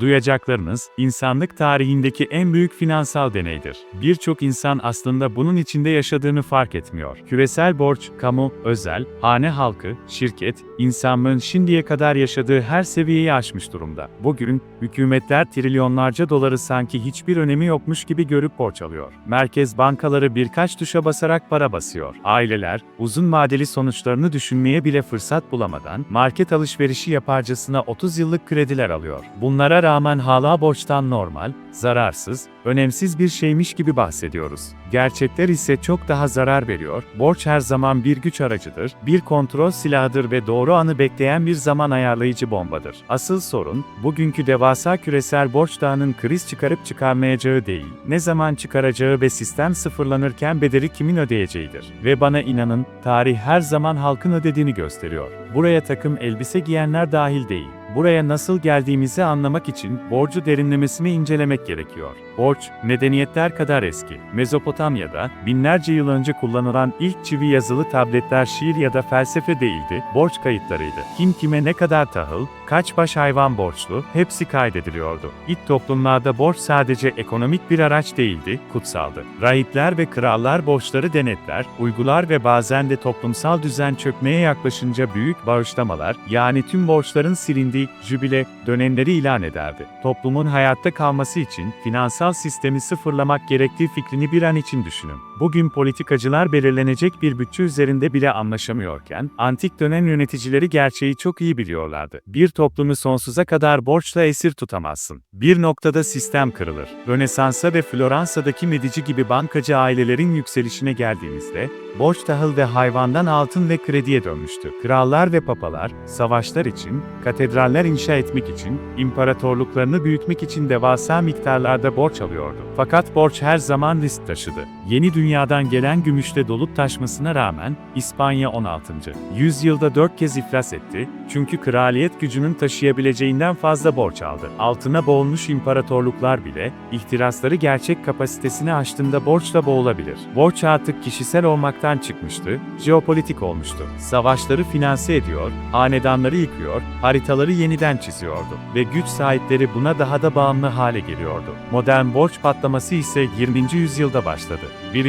Duyacaklarınız, insanlık tarihindeki en büyük finansal deneydir. Birçok insan aslında bunun içinde yaşadığını fark etmiyor. Küresel borç, kamu, özel, hane halkı, şirket, insanlığın şimdiye kadar yaşadığı her seviyeyi aşmış durumda. Bugün, hükümetler trilyonlarca doları sanki hiçbir önemi yokmuş gibi görüp borç alıyor. Merkez bankaları birkaç tuşa basarak para basıyor. Aileler, uzun vadeli sonuçlarını düşünmeye bile fırsat bulamadan, market alışverişi yaparcasına 30 yıllık krediler alıyor. Bunlara rağmen hala borçtan normal, zararsız, önemsiz bir şeymiş gibi bahsediyoruz. Gerçekler ise çok daha zarar veriyor. Borç her zaman bir güç aracıdır, bir kontrol silahıdır ve doğru anı bekleyen bir zaman ayarlayıcı bombadır. Asıl sorun, bugünkü devasa küresel borç dağının kriz çıkarıp çıkarmayacağı değil, ne zaman çıkaracağı ve sistem sıfırlanırken bedeli kimin ödeyeceğidir. Ve bana inanın, tarih her zaman halkın ödediğini gösteriyor. Buraya takım elbise giyenler dahil değil. Buraya nasıl geldiğimizi anlamak için borcu derinlemesine incelemek gerekiyor. Borç, medeniyetler kadar eski. Mezopotamya'da binlerce yıl önce kullanılan ilk çivi yazılı tabletler şiir ya da felsefe değildi, borç kayıtlarıydı. Kim kime ne kadar tahıl, kaç baş hayvan borçlu, hepsi kaydediliyordu. İlk toplumlarda borç sadece ekonomik bir araç değildi, kutsaldı. Rahipler ve krallar borçları denetler, uygular ve bazen de toplumsal düzen çökmeye yaklaşınca büyük bağışlamalar, yani tüm borçların silindiği jübile dönemleri ilan ederdi. Toplumun hayatta kalması için finansal sistemi sıfırlamak gerektiği fikrini bir an için düşünün. Bugün politikacılar belirlenecek bir bütçe üzerinde bile anlaşamıyorken, antik dönem yöneticileri gerçeği çok iyi biliyorlardı. Bir toplumu sonsuza kadar borçla esir tutamazsın. Bir noktada sistem kırılır. Rönesans'a ve Floransa'daki Medici gibi bankacı ailelerin yükselişine geldiğimizde, borç tahıl ve hayvandan altın ve krediye dönmüştü. Krallar ve papalar, savaşlar için, katedraller inşa etmek için, imparatorluklarını büyütmek için devasa miktarlarda borç alıyordu. Fakat borç her zaman risk taşıdı. Yeni dünyadan gelen gümüşle dolup taşmasına rağmen, İspanya 16. yüzyılda 4 kez iflas etti, çünkü kraliyet gücünün taşıyabileceğinden fazla borç aldı. Altına boğulmuş imparatorluklar bile, ihtirasları gerçek kapasitesini aştığında borçla boğulabilir. Borç artık kişisel olmaktan çıkmıştı, jeopolitik olmuştu. Savaşları finanse ediyor, hanedanları yıkıyor, haritaları yeniden çiziyordu ve güç sahipleri buna daha da bağımlı hale geliyordu. Modern borç patlaması ise 20. yüzyılda başladı.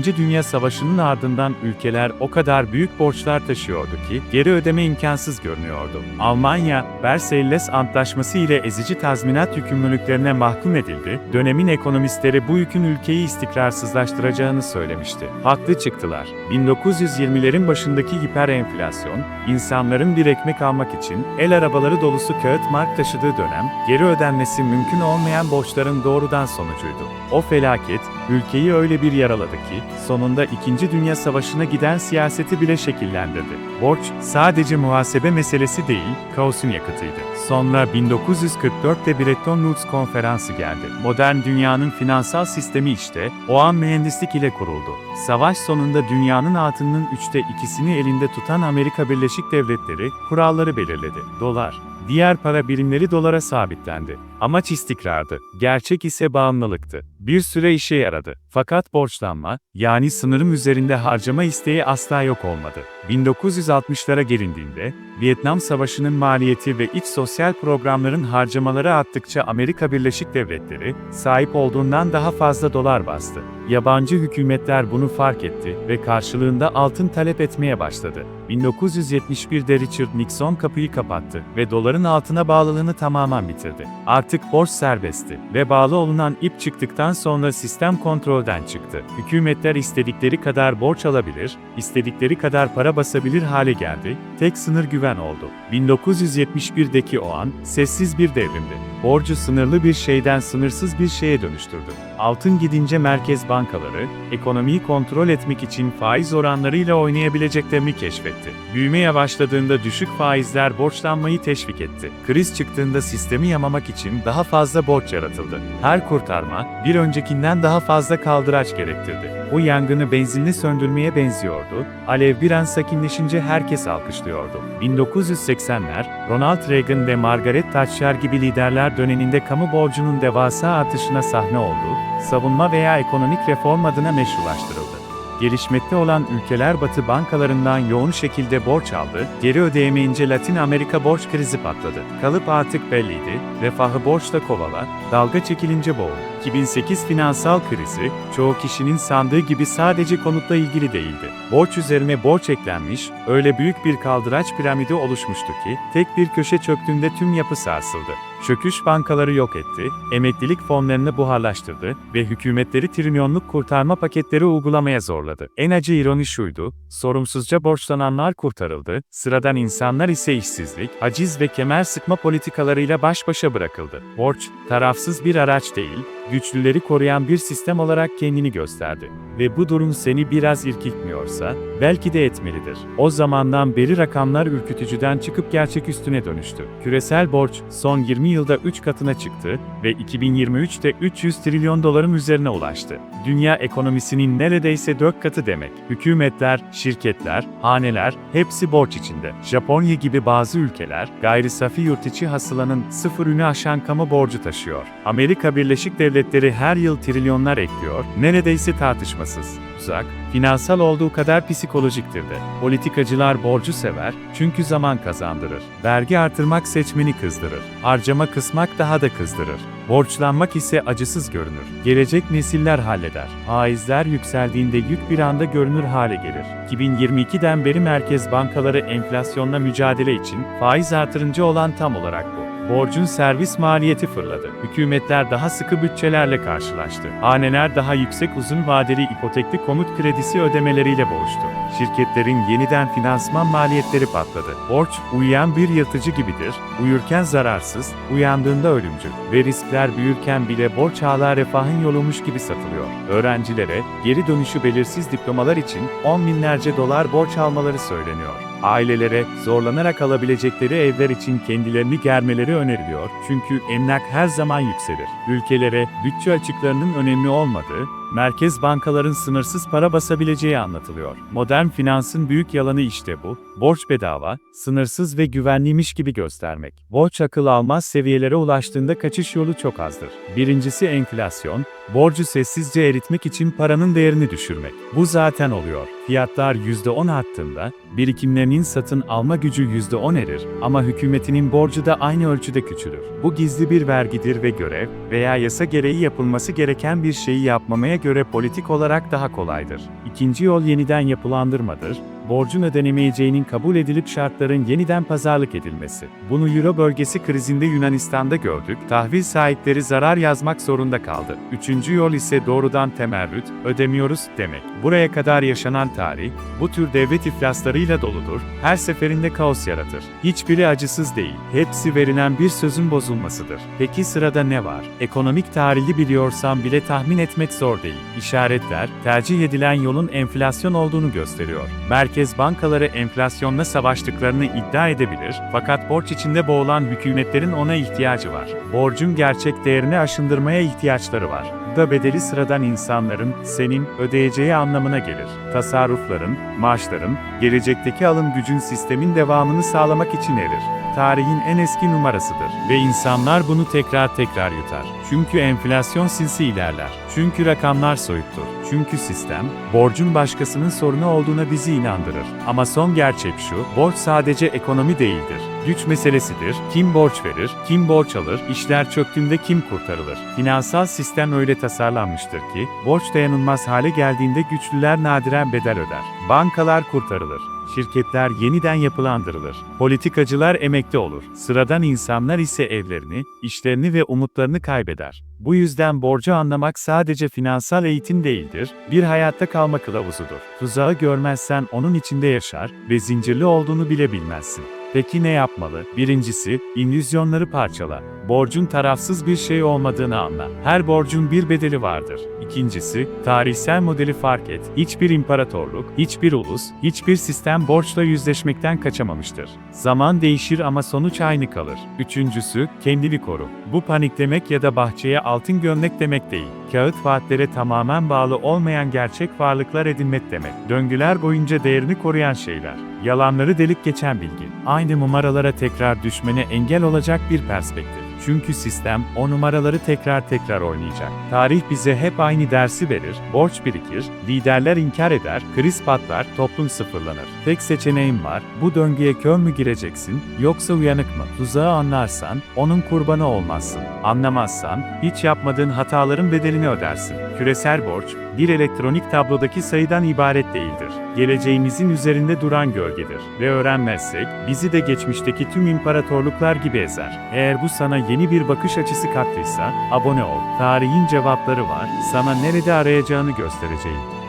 Birinci Dünya Savaşı'nın ardından ülkeler o kadar büyük borçlar taşıyordu ki geri ödeme imkansız görünüyordu. Almanya, Versailles Antlaşması ile ezici tazminat yükümlülüklerine mahkum edildi. Dönemin ekonomistleri bu yükün ülkeyi istikrarsızlaştıracağını söylemişti. Haklı çıktılar. 1920'lerin başındaki hiperenflasyon, insanların bir ekmek almak için el arabaları dolusu kağıt mark taşıdığı dönem, geri ödenmesi mümkün olmayan borçların doğrudan sonucuydu. O felaket, ülkeyi öyle bir yaraladı ki, sonunda 2. Dünya Savaşı'na giden siyaseti bile şekillendirdi. Borç, sadece muhasebe meselesi değil, kaosun yakıtıydı. Sonra 1944'te Bretton Woods konferansı geldi. Modern dünyanın finansal sistemi işte, o an mühendislik ile kuruldu. Savaş sonunda dünyanın altının üçte ikisini elinde tutan Amerika Birleşik Devletleri, kuralları belirledi. Dolar, Diğer para birimleri dolara sabitlendi. Amaç istikrardı, gerçek ise bağımlılıktı. Bir süre işe yaradı. Fakat borçlanma, yani sınırım üzerinde harcama isteği asla yok olmadı. 1960'lara gelindiğinde, Vietnam Savaşı'nın maliyeti ve iç sosyal programların harcamaları arttıkça Amerika Birleşik Devletleri, sahip olduğundan daha fazla dolar bastı. Yabancı hükümetler bunu fark etti ve karşılığında altın talep etmeye başladı. 1971'de Richard Nixon kapıyı kapattı ve doların altına bağlılığını tamamen bitirdi. Artık borç serbestti ve bağlı olunan ip çıktıktan sonra sistem kontrolden çıktı. Hükümetler istedikleri kadar borç alabilir, istedikleri kadar para basabilir hale geldi, tek sınır güven oldu. 1971'deki o an, sessiz bir devrimdi. Borcu sınırlı bir şeyden sınırsız bir şeye dönüştürdü. Altın gidince merkez bankaları, ekonomiyi kontrol etmek için faiz oranlarıyla oynayabileceklerini keşfetti. Büyüme yavaşladığında düşük faizler borçlanmayı teşvik etti. Kriz çıktığında sistemi yamamak için daha fazla borç yaratıldı. Her kurtarma, bir öncekinden daha fazla kaldıraç gerektirdi. Bu yangını benzinli söndürmeye benziyordu, alev bir an sakinleşince herkes alkışlıyordu. 1980'ler, Ronald Reagan ve Margaret Thatcher gibi liderler döneminde kamu borcunun devasa artışına sahne oldu, savunma veya ekonomik reform adına meşrulaştırıldı. Gelişmekte olan ülkeler Batı bankalarından yoğun şekilde borç aldı, geri ödeyemeyince Latin Amerika borç krizi patladı. Kalıp artık belliydi, refahı borçla kovala, dalga çekilince boğul. 2008 finansal krizi, çoğu kişinin sandığı gibi sadece konutla ilgili değildi. Borç üzerine borç eklenmiş, öyle büyük bir kaldıraç piramidi oluşmuştu ki, tek bir köşe çöktüğünde tüm yapı sarsıldı. Çöküş bankaları yok etti, emeklilik fonlarını buharlaştırdı ve hükümetleri trilyonluk kurtarma paketleri uygulamaya zorladı. En acı ironi şuydu, sorumsuzca borçlananlar kurtarıldı, sıradan insanlar ise işsizlik, haciz ve kemer sıkma politikalarıyla baş başa bırakıldı. Borç, tarafsız bir araç değil, güçlüleri koruyan bir sistem olarak kendini gösterdi. Ve bu durum seni biraz irkiltmiyorsa, belki de etmelidir. O zamandan beri rakamlar ürkütücüden çıkıp gerçek üstüne dönüştü. Küresel borç, son 20 yılda 3 katına çıktı ve 2023'te 300 trilyon doların üzerine ulaştı. Dünya ekonomisinin neredeyse 4 katı demek. Hükümetler, şirketler, haneler, hepsi borç içinde. Japonya gibi bazı ülkeler, gayri safi yurt içi hasılanın sıfır ünü aşan kamu borcu taşıyor. Amerika Birleşik Devletleri her yıl trilyonlar ekliyor, neredeyse tartışmasız. Uzak, finansal olduğu kadar psikolojiktir de. Politikacılar borcu sever, çünkü zaman kazandırır. Vergi artırmak seçmeni kızdırır. Harcama kısmak daha da kızdırır. Borçlanmak ise acısız görünür. Gelecek nesiller halleder. Faizler yükseldiğinde yük bir anda görünür hale gelir. 2022'den beri merkez bankaları enflasyonla mücadele için faiz artırıncı olan tam olarak bu. Borcun servis maliyeti fırladı. Hükümetler daha sıkı bütçelerle karşılaştı. Haneler daha yüksek uzun vadeli ipotekli konut kredisi ödemeleriyle boğuştu. Şirketlerin yeniden finansman maliyetleri patladı. Borç, uyuyan bir yatıcı gibidir, uyurken zararsız, uyandığında ölümcül ve riskler büyürken bile borç hala refahın yolumuş gibi satılıyor. Öğrencilere, geri dönüşü belirsiz diplomalar için 10 binlerce dolar borç almaları söyleniyor. Ailelere zorlanarak alabilecekleri evler için kendilerini germeleri öneriliyor çünkü emlak her zaman yükselir. Ülkelere bütçe açıklarının önemli olmadığı, merkez bankaların sınırsız para basabileceği anlatılıyor. Modern finansın büyük yalanı işte bu. Borç bedava, sınırsız ve güvenliymiş gibi göstermek. Borç akıl almaz seviyelere ulaştığında kaçış yolu çok azdır. Birincisi enflasyon, borcu sessizce eritmek için paranın değerini düşürmek. Bu zaten oluyor. Fiyatlar %10 arttığında, birikimlerinin satın alma gücü %10 erir ama hükümetinin borcu da aynı ölçüde küçülür. Bu gizli bir vergidir ve görev veya yasa gereği yapılması gereken bir şeyi yapmamaya göre politik olarak daha kolaydır. İkinci yol yeniden yapılandırmadır, borcun ödenemeyeceğinin kabul edilip şartların yeniden pazarlık edilmesi. Bunu Euro bölgesi krizinde Yunanistan'da gördük, tahvil sahipleri zarar yazmak zorunda kaldı. Üçüncü yol ise doğrudan temerrüt, ödemiyoruz demek. Buraya kadar yaşanan tarih, bu tür devlet iflaslarıyla doludur, her seferinde kaos yaratır. Hiçbiri acısız değil, hepsi verilen bir sözün bozulmasıdır. Peki sırada ne var? Ekonomik tarihi biliyorsam bile tahmin etmek zor değil. İşaretler, tercih edilen yolun enflasyon olduğunu gösteriyor. Merkez bankaları enflasyonla savaştıklarını iddia edebilir, fakat borç içinde boğulan hükümetlerin ona ihtiyacı var. Borcun gerçek değerini aşındırmaya ihtiyaçları var. Da bedeli sıradan insanların, senin, ödeyeceği anlamına gelir. Tasarrufların, maaşların, gelecekteki alım gücün sistemin devamını sağlamak için erir. Tarihin en eski numarasıdır ve insanlar bunu tekrar tekrar yutar. Çünkü enflasyon sinsi ilerler. Çünkü rakamlar soyuttur. Çünkü sistem, borcun başkasının sorunu olduğuna bizi inandırır. Ama son gerçek şu, borç sadece ekonomi değildir. Güç meselesidir. Kim borç verir, kim borç alır, işler çöktüğünde kim kurtarılır? Finansal sistem öyle tasarlanmıştır ki, borç dayanılmaz hale geldiğinde güçlüler nadiren bedel öder. Bankalar kurtarılır. Şirketler yeniden yapılandırılır. Politikacılar emekli olur. Sıradan insanlar ise evlerini, işlerini ve umutlarını kaybeder. Bu yüzden borcu anlamak sadece finansal eğitim değildir, bir hayatta kalma kılavuzudur. Tuzağı görmezsen onun içinde yaşar ve zincirli olduğunu bile bilmezsin. Peki ne yapmalı? Birincisi, illüzyonları parçala. Borcun tarafsız bir şey olmadığını anla. Her borcun bir bedeli vardır. İkincisi, tarihsel modeli fark et. Hiçbir imparatorluk, hiçbir ulus, hiçbir sistem borçla yüzleşmekten kaçamamıştır. Zaman değişir ama sonuç aynı kalır. Üçüncüsü, kendini koru. Bu paniklemek ya da bahçeye altın gömlek demek değil. Kağıt vaatlere tamamen bağlı olmayan gerçek varlıklar edinmek demek. Döngüler boyunca değerini koruyan şeyler. Yalanları delik geçen bilgi. Aynı numaralara tekrar düşmene engel olacak bir perspektif. Çünkü sistem o numaraları tekrar tekrar oynayacak. Tarih bize hep aynı dersi verir, borç birikir, liderler inkar eder, kriz patlar, toplum sıfırlanır. Tek seçeneğin var, bu döngüye kör mü gireceksin, yoksa uyanık mı? Tuzağı anlarsan, onun kurbanı olmazsın. Anlamazsan, hiç yapmadığın hataların bedelini ödersin. Küresel borç, bir elektronik tablodaki sayıdan ibaret değildir. Geleceğimizin üzerinde duran gölgedir. Ve öğrenmezsek, bizi de geçmişteki tüm imparatorluklar gibi ezer. Eğer bu sana yeni bir bakış açısı kattıysa, abone ol. Tarihin cevapları var, sana nerede arayacağını göstereceğim.